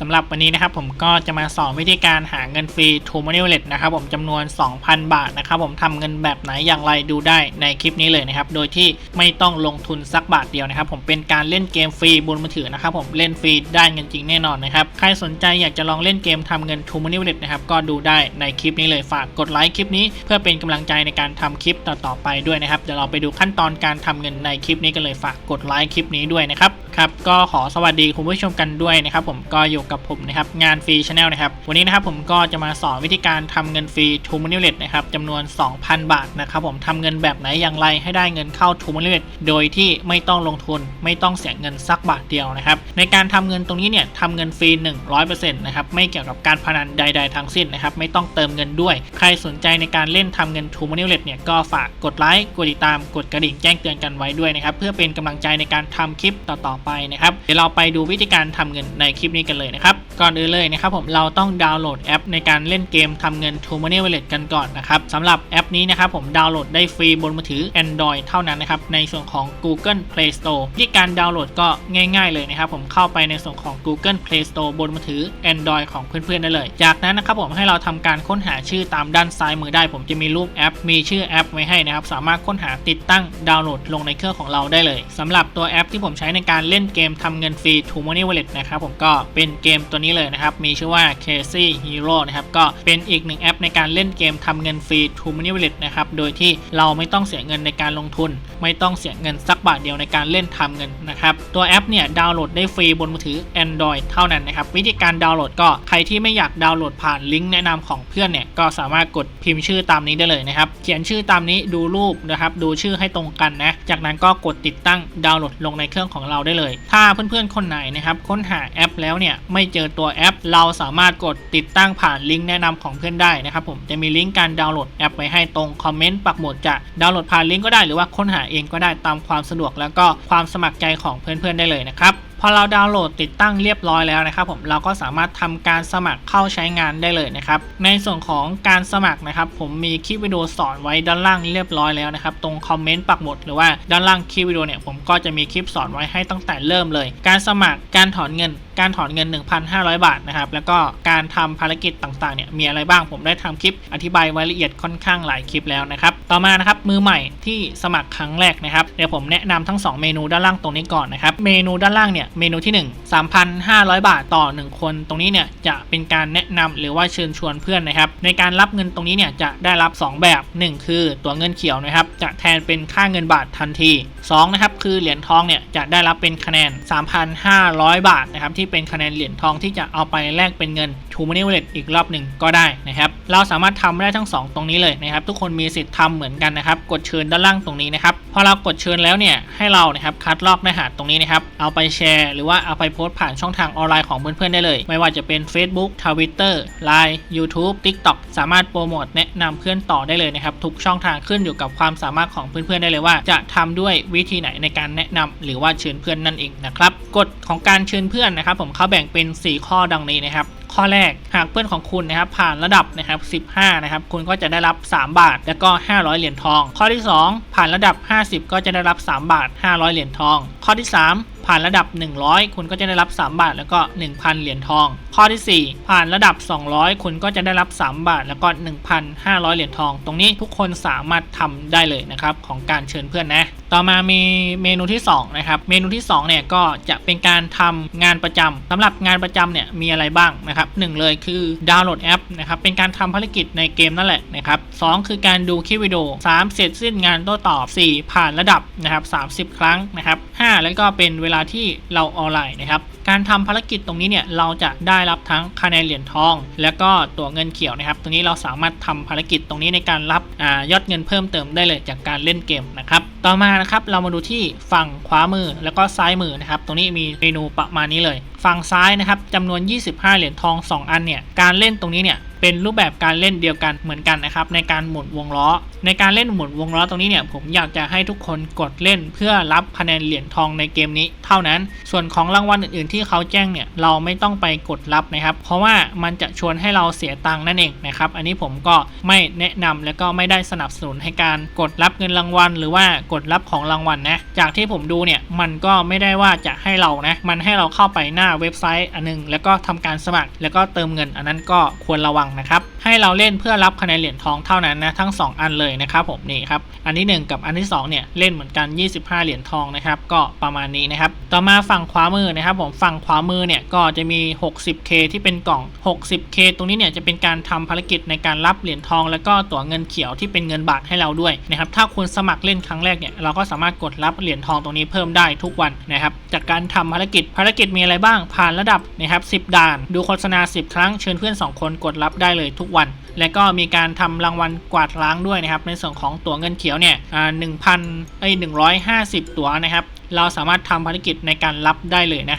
สำหรับวันนี้นะครับผมก็จะมาสอนวิธีการหาเงินฟรี t o m o n e y Wallet นะครับผมจำนวน 2,000 บาทนะครับผมทำเงินแบบไหนอย่างไรดูได้ในคลิปนี้เลยนะครับ โดยที่ไม่ต้องลงทุนสักบาทเดียวนะครับ ผมเป็นการเล่นเกมฟรีบนมือถือนะครับผมเล่นฟรีได้เงินจริงแน่นอนนะครับ ใครสนใจอยากจะลองเล่นเกมทำเงิน t o m o n e y Wallet นะครับก็ดูได้ในคลิปนี้เลยฝากกดไลค์คลิปนี้ เพื่อเป็นกำลังใจในการทำคลิปต่อๆไปด้วยนะครับเดี๋ยวเราไปดูขั้นตอนการทำเงินในคลิปนี้กันเลยฝากกดไลค์คลิปนี้ด้วยนะครับครับก็ขอสวัสดีคุณผู้ชมกันด้วยนะครับผมก็อยู่กับผมนะครับงานฟรีชาแนลนะครับวันนี้นะครับผมก็จะมาสอนวิธีการทำเงินฟรี t o m o n e y w a l นะครับจำนวน 2,000 บาทนะครับผมทำเงินแบบไหนอย่างไรให้ได้เงินเข้า t o m o n e y w a l โดยที่ไม่ต้องลงทุน ไม่ต้องเสียเงินสักบาทเดียวนะครับในการทำเงินตรงนี้เนี่ยทำเงินฟรี 100%นะครับไม่เกี่ยวกับการพนันใด ๆทั้งสิ้นนะครับไม่ต้องเติมเงินด้วย ใครสนใจในการเล่นทำเงิน t o m o n e y w a l เนี่ยก็ฝากกดไลค์กดติดตามกดกระดิ่งแจ้งเตือนกันไว้ด้วยนะครับเพื่อเป็นกำลังใจในการทำคลิปต่อๆไปนะครับเดี๋ยวเราไปดูวิธีการทำเงินในคลิปนี้กันเลยนะครับ ก่อนอื่นเลยนะครับผมเราต้องดาวน์โหลดแอปในการเล่นเกมทำเงิน t o m o n e y Wallet กันก่อนนะครับสำหรับแอปนี้นะครับผมดาวน์โหลดได้ฟรีบนมือถือ Android เท่านั้นนะครับในส่วนของ Google Play Store วิธีการดาวน์โหลดก็ง่าย ๆ เลยนะครับผมเข้าไปในส่วนของ Google Play Store บนมือถือ Android ของเพื่อนๆได้เลย จากนั้นนะครับผมให้เราทำการค้นหาชื่อตามด้านซ้ายมือได้ ผมจะมีรูปแอป มีชื่อแอปไว้ให้นะครับสามารถค้นหาติดตั้งดาวน์โหลดลงในเครื่องของเราได้เลยสำหรับตัวแอปที่ผมใช้ในการเล่นเกมทำเงินฟรี t o m o n e y Wallet นะครับผมก็เป็นเกมตัวนี้เลยนะครับ มีชื่อว่า Casey Hero นะครับ ก็เป็นอีกหนึ่งแอปในการเล่นเกมทำเงินฟรี t o m o n e y Wallet นะครับ โดยที่เราไม่ต้องเสียเงินในการลงทุน ไม่ต้องเสียเงินสักบาทเดียวในการเล่นทำเงินนะครับ ตัวแอปเนี่ยดาวน์โหลดได้ฟรีบนมือถือ Android เท่านั้นนะครับ วิธีการดาวน์โหลดก็ใครที่ไม่อยากดาวน์โหลดผ่านลิงก์แนะนำของเพื่อนเนี่ยก็สามารถกดพิมพ์ชื่อตามนี้ได้เลยนะครับ เขียนชื่อตามนี้ดูรูปนะครับดูชื่อให้ตรงกันนะ จากนั้นก็กดติดตั้งดาวน์โหลดลงในเครื่องของเราได้เลย ถ้าเพื่อนๆคนไหนนะครับค้นหาแอปแล้วเนี่ยไม่เจอตัวแอป เราสามารถกดติดตั้งผ่านลิงก์แนะนำของเพื่อนได้นะครับผมจะมีลิงก์การดาวน์โหลดแอปไว้ให้ตรงคอมเมนต์ปักหมุดจะดาวน์โหลดผ่านลิงก์ก็ได้หรือว่าค้นหาเองก็ได้ตามความสะดวกแล้วก็ความสมัครใจของเพื่อนๆได้เลยนะครับพอเราดาวน์โหลดติดตั้งเรียบร้อยแล้วนะครับผมเราก็สามารถทำการสมัครเข้าใช้งานได้เลยนะครับในส่วนของการสมัครนะครับ ผมมีคลิปวิดีโอสอนไว้ด้านล่างเรียบร้อยแล้วนะครับตรงคอมเมนต์ปักหมุดหรือว่าด้านล่างคลิปวิดีโอเนี่ยผมก็จะมีคลิปสอนไว้ให้ตั้งแต่เริ่มเลย การสมัครการถอนเงิน การถอนเงิน 1,500 บาทนะครับ แล้วก็การทำภารกิจต่างๆ เนี่ย มีอะไรบ้าง ผมได้ทำคลิปอธิบายไว้ละเอียดค่อนข้างหลายคลิปแล้วนะครับ ต่อมานะครับ มือใหม่ที่สมัครครั้งแรกนะครับ เดี๋ยวผมแนะนำทั้ง 2 เมนูด้านล่างตรงนี้ก่อนนะครับ เมนูด้านล่างเนี่ย เมนูที่ 1 3,500 บาทต่อ 1 คน ตรงนี้เนี่ย จะเป็นการแนะนำหรือว่าเชิญชวนเพื่อนนะครับ ในการรับเงินตรงนี้เนี่ย จะได้รับ 2 แบบ 1 คือตัวเงินเขียวนะครับ จะแทนเป็นค่าเงินบาททันที2นะครับ คือเหรียญทองเนี่ย จะได้รับเป็นคะแนน 3,500 บาทนะครับที่เป็นคะแนนเหรียญทองที่จะเอาไปแลกเป็นเงิน t o m o n e y Wallet อีกรอบหนึ่งก็ได้นะครับเราสามารถทำได้ทั้ง 2 ตรงนี้เลยนะครับทุกคนมีสิทธิ์ทำเหมือนกันนะครับกดเชิญด้านล่างตรงนี้นะครับพอเรากดเชิญแล้วเนี่ยให้เรานะครับคัดลอกเนื้อหาตรงนี้นะครับเอาไปแชร์หรือว่าเอาไปโพสต์ผ่านช่องทางออนไลน์ของเพื่อนๆได้เลย ไม่ว่าจะเป็น Facebook Twitter Line YouTube TikTok สามารถโปรโมทแนะนำเพื่อนต่อได้เลยนะครับทุกช่องทางขึ้นอยู่กับความสามารถของเพื่อนๆได้เลยว่า จะทำด้วยวิธีไหนในการแนะนำหรือว่าเชิญเพื่อนนั่นเองนะครับกฎของการเชิญเพื่อนนะครับผมเขาแบ่งเป็น 4 ข้อดังนี้นะครับ ข้อแรกหากเพื่อนของคุณนะครับผ่านระดับนะครับ15นะครับคุณก็จะได้รับ 3 บาท แล้วก็ 500 เหรียญทอง ข้อที่ 2 ผ่านระดับ 50 ก็จะได้รับ 3 บาท 500 เหรียญทอง ข้อที่ 3 ผ่านระดับ 100 คุณก็จะได้รับ 3 บาท แล้วก็ 1,000 เหรียญทอง ข้อที่ 4 ผ่านระดับ 200 คุณก็จะได้รับ 3 บาท แล้วก็ 1,500 เหรียญทอง ตรงนี้ทุกคนสามารถทำได้เลยนะครับของการเชิญเพื่อนนะ ต่อมามีเมนูที่2นะครับ เมนูที่2เนี่ยก็จะเป็นการทำงานประจำสำหรับงานประจำเนี่ยมีอะไรบ้างนะครับหนึ่งเลยคือดาวน์โหลดแอปนะครับเป็นการทำภารกิจในเกมนั่นแหละนะครับสองคือการดูคลิปวิดีโอ3เสร็จสิ้นงานโต้ตอบ 4 ผ่านระดับนะครับ30 ครั้งนะครับ5แล้วก็เป็นเวลาที่เราออนไลน์นะครับ การทำภารกิจตรงนี้เนี่ยเราจะได้รับทั้งคะแนนเหรียญทอง แล้วก็ตัวเงินเขียวนะครับ ตรงนี้เราสามารถทำภารกิจตรงนี้ในการรับอยอดเงินเพิ่มเติมได้เลยจากการเล่นเกมนะครับต่อมานะครับเรามาดูที่ฝั่งขวามือแล้วก็ซ้ายมือนะครับตรงนี้มีเมนูประมาณนี้เลย ฝั่งซ้ายนะครับจำนวน 25 เหรียญทอง 2 อันเนี่ยการเล่นตรงนี้เนี่ยเป็นรูปแบบการเล่นเดียวกันเหมือนกันนะครับในการหมุนวงล้อ ในการเล่นหมุนวงล้อตรงนี้เนี่ยผมอยากจะให้ทุกคนกดเล่น เพื่อรับคะแนนเหรียญทองในเกมนี้ เท่านั้นส่วนของรางวัลอื่นๆ ที่เขาแจ้งเนี่ยเราไม่ต้องไปกดรับนะครับ เพราะว่ามันจะชวนให้เราเสียตังค์นั่นเองนะครับอันนี้ผมก็ไม่แนะนำและก็ไม่ได้สนับสนุนให้การกดรับเงินรางวัล หรือว่ากดรับของรางวัลนะ จากที่ผมดูเนี่ยมันก็ไม่ได้ว่าจะให้เรานะ มันให้เราเข้าไปหน้าเว็บไซต์อันหนึง แล้วก็ทำการสมัคร แล้วก็เติมเงินอันนั้นก็ควรระวังนะครับ ให้เราเล่นเพื่อรับคะแนนเหรียญทองเท่านั้นนะทั้ง 2 อันเลยนะครับผมนี่ครับ อันที่ 1 กับอันที่2เนี่ยเล่นเหมือนกัน 25 เหรียญทองนะครับ ก็ประมาณนี้นะครับ ต่อมาฝั่งขวามือนะครับ ผมฝั่งขวามือเนี่ยก็จะมี 60k ที่เป็นกล่อง 60k ตรงนี้เนี่ยจะเป็นการทำภารกิจในการรับเหรียญทอง แล้วก็ตั๋วเงินเขียวที่เป็นเงินบาทให้เราด้วยนะครับ ถ้าคุณสมัครเล่นครั้งแรกเนี่ยเราก็สามารถกดรับเหรียญทองตรงนี้เพิ่มได้ทุกวันนะครับ จากการทำภารกิจภารกิจมีอะไรบ้าง ผ่านระดับนะครับ10 ด่าน ดูโฆษณา 10 ครั้งเชิญเพื่อน 2 คนกดรับได้เลยทุกวัน และก็มีการทำรางวัลกวาดล้างด้วยนะครับ ในส่วนของตั๋วเงินเขียวเนี่ยอ่า1,000เอ้ย150ตั๋วนะครับ เราสามารถทำภารกิจในการรับได้เลยนะ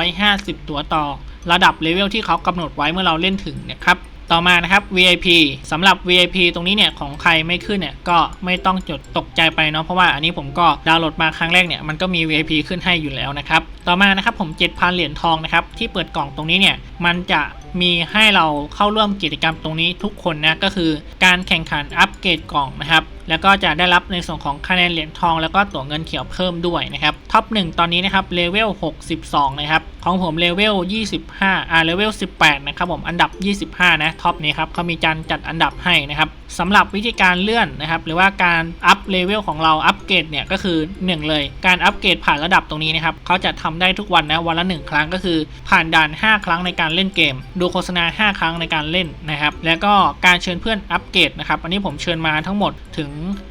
150ตั๋วต่อ ระดับเลเวลที่เขากำหนดไว้เมื่อเราเล่นถึงนะครับ ต่อมานะครับ VIP สำหรับ VIP ตรงนี้เนี่ยของใครไม่ขึ้นเนี่ยก็ไม่ต้องจดตกใจไปเนาะเพราะว่าอันนี้ผมก็ดาวน์โหลดมาครั้งแรกเนี่ยมันก็มี VIP ขึ้นให้อยู่แล้วนะครับต่อมานะครับผม 7,000 เหรียญทองนะครับที่เปิดกล่องตรงนี้เนี่ยมันจะมีให้เราเข้าร่วมกิจกรรมตรงนี้ทุกคนนะก็คือการแข่งขันอัปเกรดกล่องนะครับแล้วก็จะได้รับในส่วนของคะแนนเหรียญทอง แล้วก็ตั๋วเงินเขียวเพิ่มด้วยนะครับท็อป1ตอนนี้นะครับเลเวล62 นะครับ ของผมเลเวล 25 อ่า เลเวล 18 นะครับผม อันดับ 25 นะ ท็อปนี้ครับเขามีการจัดอันดับให้นะครับ สำหรับวิธีการเลื่อนนะครับ หรือว่าการอัพเลเวลของเราอัปเกรดเนี่ยก็คือ 1 เลย การอัปเกรดผ่านระดับตรงนี้นะครับเขาจะทำได้ทุกวันนะวันละ 1 ครั้งก็คือ ผ่านด่าน 5 ครั้งในการเล่นเกม ดูโฆษณา 5 ครั้งในการเล่นนะครับ แล้วก็การเชิญเพื่อนอัปเกรดนะครับอันนี้ผมเชิญมาทั้งหมดถึง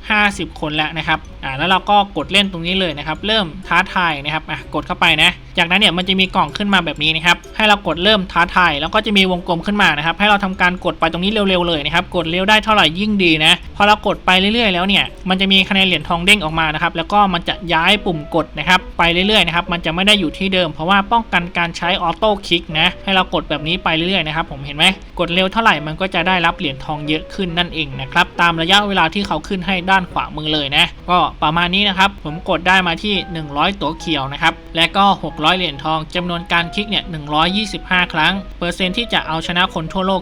50 คนแล้วนะครับอ่าแล้วเราก็กดเล่นตรงนี้เลยนะครับ เริ่มท้าทายนะครับอะกดเข้าไปนะ จากนั้นเนี่ยมันจะมีกล่องขึ้นมาแบบนี้นะครับ ให้เรากดเริ่มท้าทายแล้วก็จะมีวงกลมขึ้นมานะครับ ให้เราทำการกดไปตรงนี้เร็วๆเลยนะครับ กดเร็วได้เท่าไหร่ยิ่งดีนะ พอเรากดไปเรื่อยๆ แล้วเนี่ย มันจะมีคะแนนเหรียญทองเด้งออกมานะครับ แล้วก็มันจะย้ายปุ่มกดนะครับ ไปเรื่อยๆ นะครับ มันจะไม่ได้อยู่ที่เดิม เพราะว่าป้องกันการใช้ออโต้คลิกนะ ให้เรากดแบบนี้ไปเรื่อยๆ นะครับ ผมเห็นไหม กดเร็วเท่าไหร่ มันก็จะได้รับเหรียญทองเยอะขึ้นนั่นเองนะครับ ตามระยะเวลาที่เขาขึ้นให้ด้านขวามือเลยนะ ก็ประมาณนี้นะครับ ผมกดได้มาที่ 100 ตัวเขียวนะครับ และก็ 600 เหรียญทองจำนวนการคลิกเนี่ย 125 ครั้ง เปอร์เซ็นที่จะเอาชนะคนทั่วโลก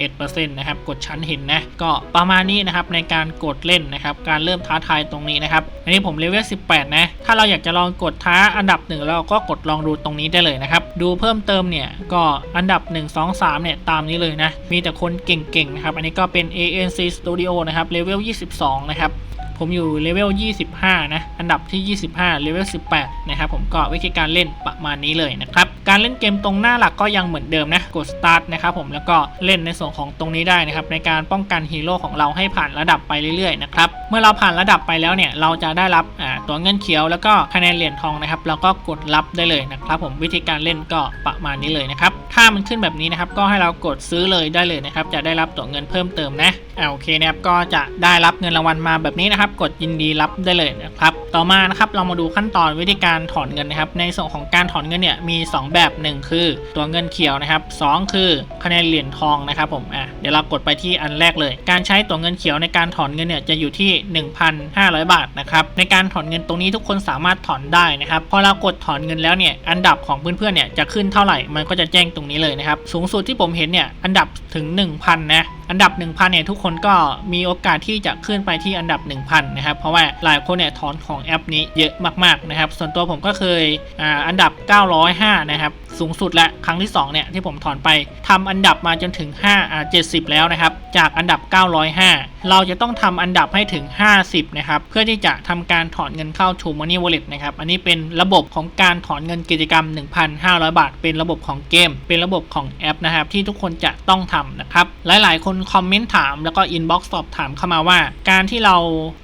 71%นะครับ กดชั้นเห็นนะ ก็ประมาณนี้นะครับในการกดเล่นนะครับ การเริ่มท้าทายตรงนี้นะครับ อันนี้ผมเลเวล 18 นะ ถ้าเราอยากจะลองกดท้าอันดับหนึ่งเราก็กดลองดูตรงนี้ได้เลยนะครับ ดูเพิ่มเติมเนี่ยก็อันดับ 1 2 3 เนี่ยตามนี้เลยนะ มีแต่คนเก่งๆนะครับ อันนี้ก็เป็น ANC Studio นะครับ เลเวล 22 นะครับ ผมอยู่เลเวล 25 นะ อันดับที่ 25 เลเวล 18 นะครับผมก็วิธีการเล่นประมาณนี้เลยนะครับ การเล่นเกมตรงหน้าหลักก็ยังเหมือนเดิมนะ กด start นะครับผม แล้วก็เล่นในส่วนของตรงนี้ได้นะครับ ในการป้องกันฮีโร่ของเราให้ผ่านระดับไปเรื่อยๆนะครับ เมื่อเราผ่านระดับไปแล้วเนี่ย เราจะได้รับตัวเงินเขียว แล้วก็คะแนนเหรียญทองนะครับเราก็กดรับได้เลยนะครับ ผม วิธีการเล่นก็ประมาณนี้เลยนะครับ ถ้ามันขึ้นแบบนี้นะครับ ก็ให้เรากดซื้อเลยได้เลยนะครับ จะได้รับตัวเงินเพิ่มเติมนะ อ่าโอเคนะครับก็จะได้รับเงินรางวัลมาแบบนี้นะครับ กดยินดีรับได้เลยนะครับต่อมานะครับเรามาดูขั้นตอนวิธีการถอนเงินนะครับ ในส่วนของการถอนเงินเนี่ยมี 2 แบบหนึ่งคือ ตัวเงินเขียวนะครับสองคือคะแนนเหรียญทองนะครับผมอะเดี๋ยวเรากดไปที่อันแรกเลย การใช้ตัวเงินเขียวในการถอนเงินเนี่ยจะอยู่ที่ 1,500 บาทนะครับในการถอนเงินตรงนี้ทุกคนสามารถถอนได้นะครับพอเรากดถอนเงินแล้วเนี่ยอันดับของเพื่อนๆเนี่ยจะขึ้นเท่าไหร่มันก็จะแจ้งตรงนี้เลยนะครับสูงสุดที่ผมเห็นเนี่ยอันดับถึง 1,000นะ อันดับ 1,000เนี่ยทุกคนก็มีโอกาสที่จะขึ้นไปที่อันดับ 1,000นะครับเพราะว่าหลายคนเนี่ยถอนของแอปนี้เยอะมากๆนะครับส่วนตัวผมก็เคยอ่าอันดับ 905นะครับสูงสุดและครั้งที่ 2 เนี่ย ที่ผมถอนไปทำอันดับมาจนถึง5อ่า70 แล้วนะครับ จากอันดับ 905 เราจะต้องทำอันดับให้ถึง 50 นะครับ เพื่อที่จะทำการถอนเงินเข้า True Money Wallet นะครับ อันนี้เป็นระบบของการถอนเงินกิจกรรม 1,500 บาท เป็นระบบของเกม เป็นระบบของแอปนะครับ ที่ทุกคนจะต้องทำนะครับ หลาย ๆ คนคอมเมนต์ถามแล้วก็อินบ็อกซ์สอบถามเข้ามาว่า การที่เรา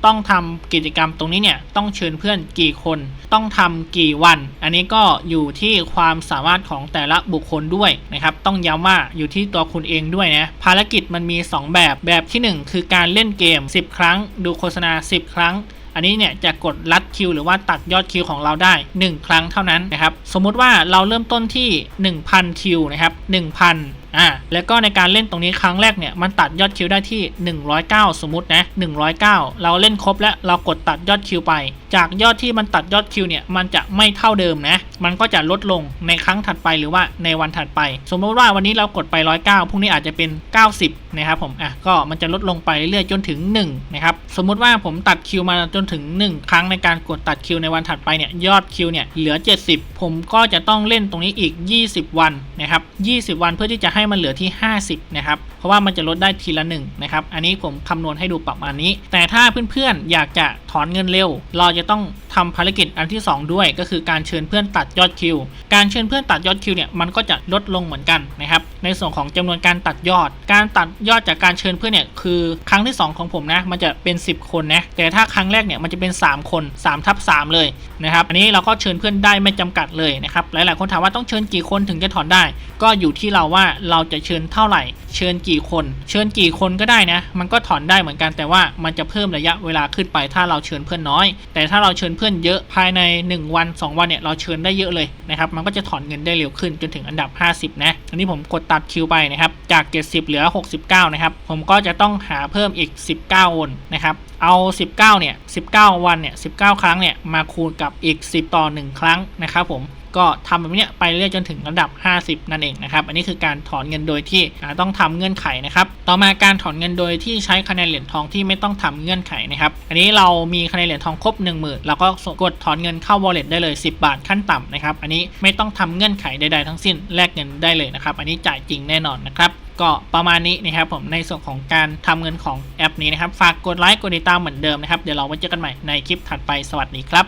ต้องทำกิจกรรมตรงนี้เนี่ยต้องเชิญเพื่อนกี่คน ต้องทำกี่วัน อันนี้ก็อยู่ที่ความสามารถของแต่ละบุคคลด้วยนะครับต้องย้ำว่าอยู่ที่ตัวคุณเองด้วยนะภารกิจมันมี 2 แบบแบบทีหนึ่1 คือการเล่นเกม 10 ครั้ง ดูโฆษณา 10 ครั้งอันนี้เนี่ยจะกดลัดคิวหรือว่าตัดยอดคิวของเราได้ 1 ครั้งเท่านั้นนะครับสมมุติว่าเราเริ่มต้นที่ 1,000 คิวนะครับ 1,000 อ่าแล้วก็ในการเล่นตรงนี้ครั้งแรกเนี่ยมันตัดยอดคิวได้ที่ 109 สมมตินะ109 เราเล่นครบแล้วเรากดตัดยอดคิวไป จากยอดที่มันตัดยอดคิวเนี่ยมันจะไม่เท่าเดิมนะมันก็จะลดลงในครั้งถัดไปหรือว่าในวันถัดไป สมมติว่าวันนี้เรากดไป 109พรุ่งนี้อาจจะเป็น 90 นะครับผมอะก็มันจะลดลงไปเรื่อยๆจนถึง1นะครับสมมุติว่าผมตัดคิวมาจนถึง 1 ครั้งในการกดตัดคิวในวันถัดไปเนี่ยยอดคิวเนี่ยเหลือ 70 ผมก็จะต้องเล่นตรงนี้อีก 20 วันนะครับ20 วันเพื่อที่จะให้มันเหลือที่ 50 นะครับ เพราะว่ามันจะลดได้ทีละ1นะครับ อันนี้ผมคำนวณให้ดูประมาณนี้ แต่ถ้าเพื่อนๆอยากจะถอนเงินเร็ว เราจะต้องทำภารกิจอันที่ 2 ด้วย ก็คือการเชิญเพื่อนตัดยอดคิว การเชิญเพื่อนตัดยอดคิวเนี่ยมันก็จะลดลงเหมือนกันนะครับ ในส่วนของจำนวนการตัดยอด การตัดยอดจากการเชิญเพื่อนเนี่ยคือครั้งที่ 2 ของผมนะ มันจะเป็น 10 คนนะ แต่ถ้าครั้งแรกเนี่ยมันจะเป็น 3 คน3ทับ3เลยนะครับ อันนี้เราก็เชิญเพื่อนได้ไม่จำกัดเลยนะครับ หลายๆคนถามว่าต้องเชิญกี่คนถึงจะถอนได้ ก็อยู่ที่เราว่าเราจะเชิญเท่าไหร่ เชิญกี่คน เชิญกี่คนก็ได้นะ มันก็ถอนได้เหมือนกันแต่ว่ามันจะเพิ่มระยะเวลาขึ้นไปถ้าเราเชิญเพื่อนน้อย แต่ถ้าเราเชิญเพื่อนเยอะภายใน 1 วัน 2 วันเนี่ยเราเชิญได้เยอะเลยนะครับมันก็จะถอนเงินได้เร็วขึ้นจนถึงอันดับ 50 นะอันนี้ผมกดตัดคิวไปนะครับจาก 70 เหลือ 69 นะครับผมก็จะต้องหาเพิ่มอีก 19วนนะครับเอา 19 เนี่ย 19 วัน เนี่ย 19 ครั้ง เนี่ย มาคูณกับอีก 10 ต่อ 1 ครั้ง นะครับผม ก็ทำแบบนี้ไปเรื่อยจนถึงระดับ 50 นั่นเองนะครับ อันนี้คือการถอนเงินโดยที่ต้องทำเงื่อนไขนะครับ ต่อมาการถอนเงินโดยที่ใช้คะแนนเหรียญทองที่ไม่ต้องทำเงื่อนไขนะครับ อันนี้เรามีคะแนนเหรียญทองครบ 1 0,000เราก็กดถอนเงินเข้า wallet ได้เลย 10 บาทขั้นต่ำนะครับ อันนี้ไม่ต้องทำเงื่อนไขใดๆทั้งสิ้นแลกเงินได้เลยนะครับ อันนี้จ่ายจริงแน่นอนนะครับก็ประมาณนี้นะครับผมในส่วนของการทำเงินของแอปนี้นะครับ ฝากกดไลค์กดติดตามเหมือนเดิมนะครับ เดี๋ยวเราไว้เจอกันใหม่ในคลิปถัดไปสวัสดีครับ